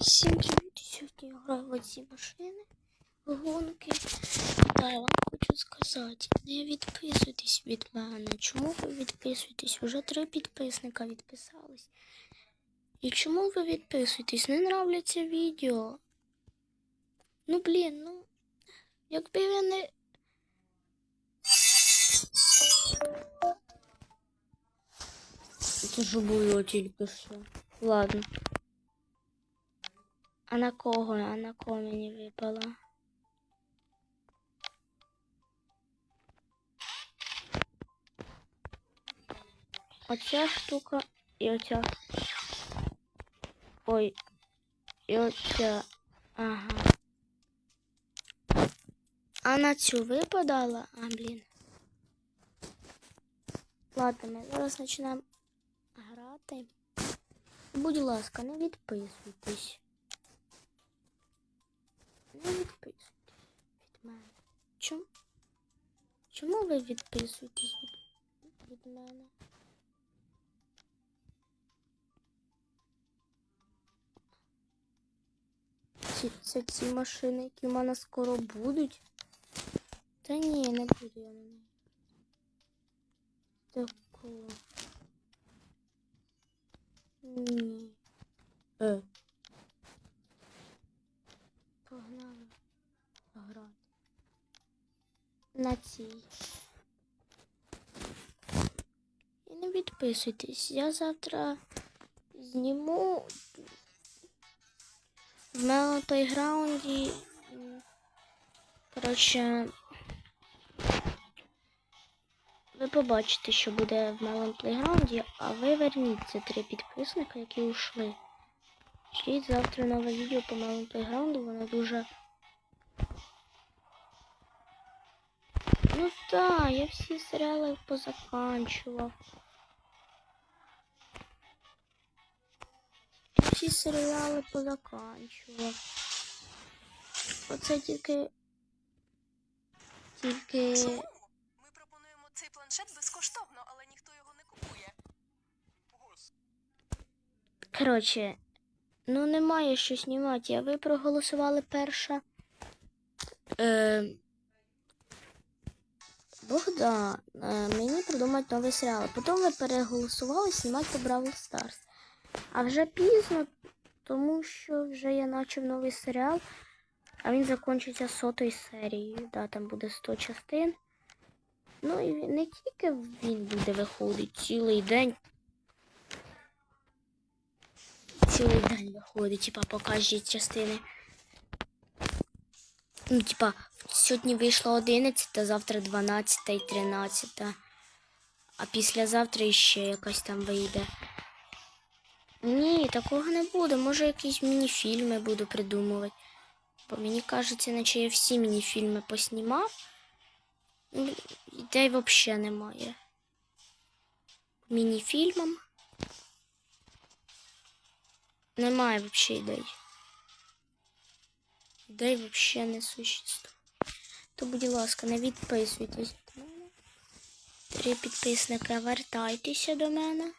Всім привіт! Сьогодні я граю в ці машини, в гонки. Та я вам хочу сказати, не відписуйтесь від мене. Чому ви відписуєтесь? Уже три підписника відписались. І чому ви відписуєтесь? Не нравляться відео. Ну блін, ну якби ви не. Це ж тільки що. Ладно. А на кого? А на кого мені випала? Оця штука і оця. Ой. І оця. Ага. А на цю випадала? А, блін. Ладно, ми зараз почнемо грати. Будь ласка, не відписуйтесь. Не відписуйтесь від мене. Чому? Чому ви відписуєтесь від, від мене? Ці, це ці машини, які в мене скоро будуть. Та ні, не буду я на неї. Такого. Ні. Е. Погнали грати. На цій. І не підписуйтесь. Я завтра зніму в моєму плейграунді. Коротше. Ви побачите, що буде в моєму плейграунді, а ви верніться три підписника, які ушли. Ждіть завтра нове відео по моєму плейграунду, воно дуже. Так, я всі серіали позаканчував. Я всі серіали позаканчував. Оце тільки. Тільки. Ми пропонуємо цей планшет безкоштовно, але ніхто його не купує. Коротше, ну немає що знімати, а ви проголосували перша. Е, Богдан, е, мені придумати новий серіал. Потім ви переголосували знімати Бравл Старс. А вже пізно, тому що вже я почав новий серіал, а він закінчиться сотою серією. Да, там буде 100 частин. Ну і не тільки він буде виходити цілий день. цілий день виходить, типа по частини. Ну, типа, сьогодні вийшло 11, завтра 12 і 13. А післязавтра іще якась там вийде. Ні, такого не буде. Може якісь мініфільми буду придумувати. Бо мені кажеться, наче я всі мініфільми поснімав. Ну, Ідей взагалі немає. Мініфільмам. Немає вообще ідей. Ідей вообще не существує. То, будь ласка, не відписуйтесь до мене. Три підписника, вертайтеся до мене.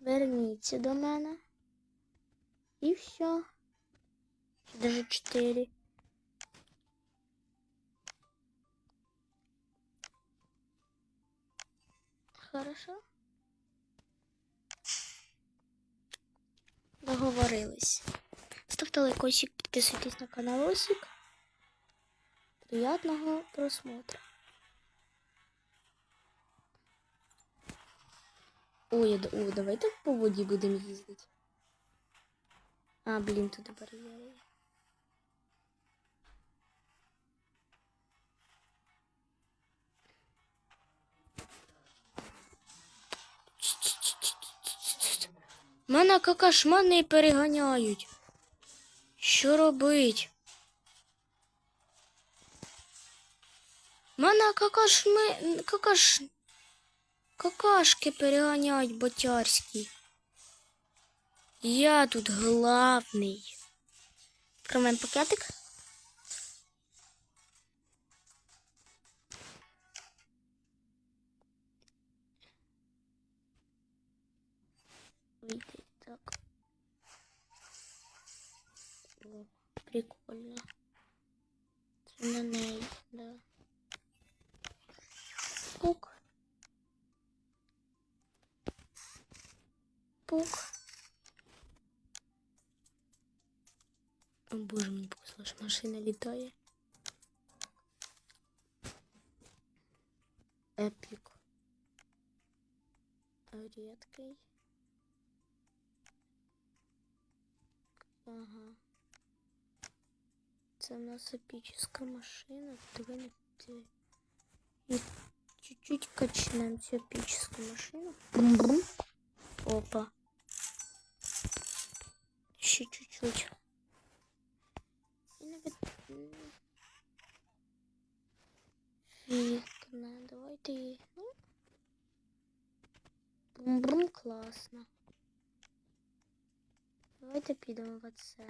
Верніться до мене. І все. Даже чотири. Хорошо? Договорились. Ставте лайкосик, підписуйтесь на канал Осик. Приятного просмотра. Ой, я о, давайте по воді будемо їздити. А, блін, тут бар'єри. Мене какашмани переганяють. Що робить? Мене какашми... какаш... какашки переганяють ботярські. Я тут главний. Кроме пакетик. так. О, прикольно. Це на неї, да. Пук. Пук. О боже, мені повезло, що машина літає. Епік. Рідкий. Ага. Це у нас епічна машина. Давай не ти. І чуть-чуть качнем епічну машину. Брум-брум. Опа. Ще чуть-чуть. Вікна. Давайте її. Ну. Брум-брум класно. Давайте підемо в оце.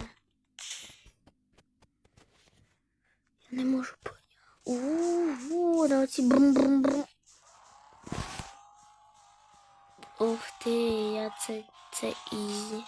Я не можу поняти. Ого, на оці брум-брум-брум. Ух я це, це ізі.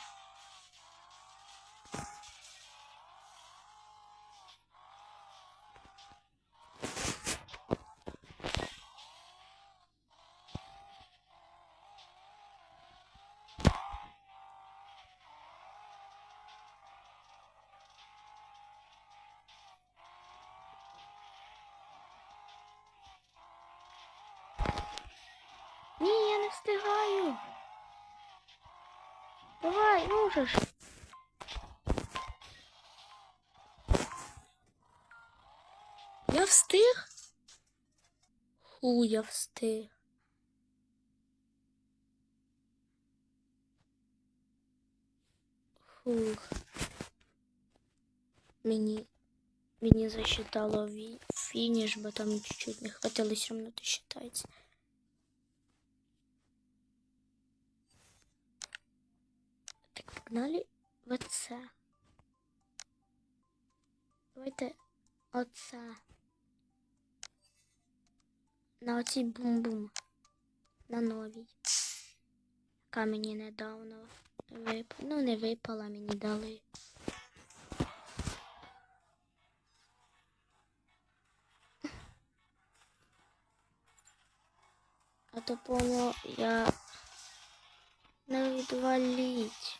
Ні, я не встигаю. Давай, можеш. Я встиг? Ху, я встиг. Фух. Мені, мені засчитало ві- фініш, бо там чуть-чуть не хватило, все равно то считається. Погнали в оце. Давайте оце. На оцій бум-бум. На новій. Яка мені недавно випала. Ну, не випала, мені дали. А то понял, я не відваліть,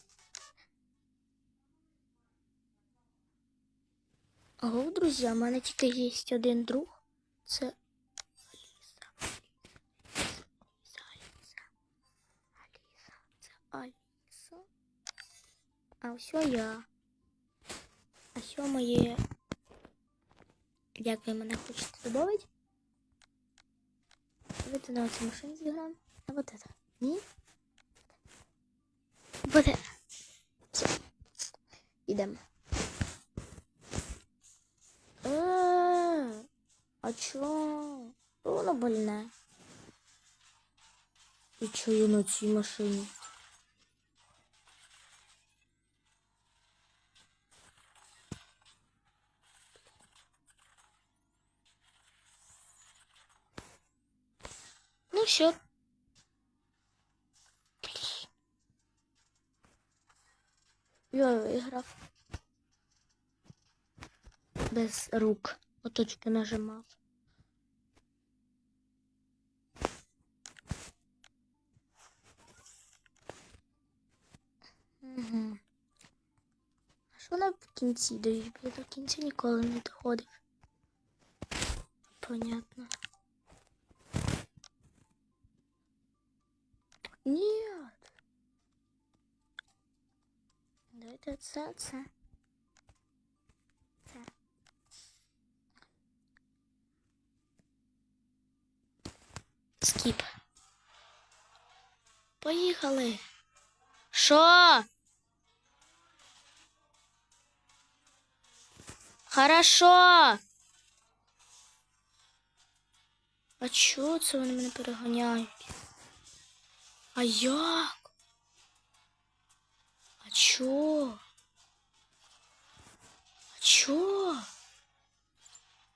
друзі, у мене тільки є один друг. Це Аліса. Аліса, Аліса. Аліса. Це Аліса. А все я. А все моє. Як ви мене хочете додати? Давайте на цю машину зіграємо. А вот это. Ні? Вот это. Все. Ідемо. Е, А чо? Воно больне. І чо я на цій машині? Ну все. Я виграв. Без рук. Оточки нажимав. Угу. А що нам в кінці дають? Я до кінця ніколи не доходив. Понятно. Нет. Давайте це, це. Це. Скіп. Поїхали. Що? Хорошо. А чого це вони мене переганяють? А як? А чо? А чо?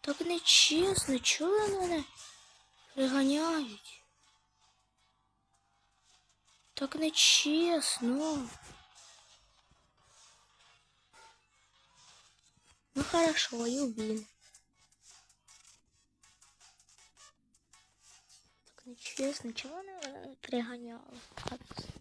Так нечесно, чого вони мене переганяють? Так нечесно. Ну хорошо, Юбин. Так нечестно, чего она пригоняла? переганяли? Капець.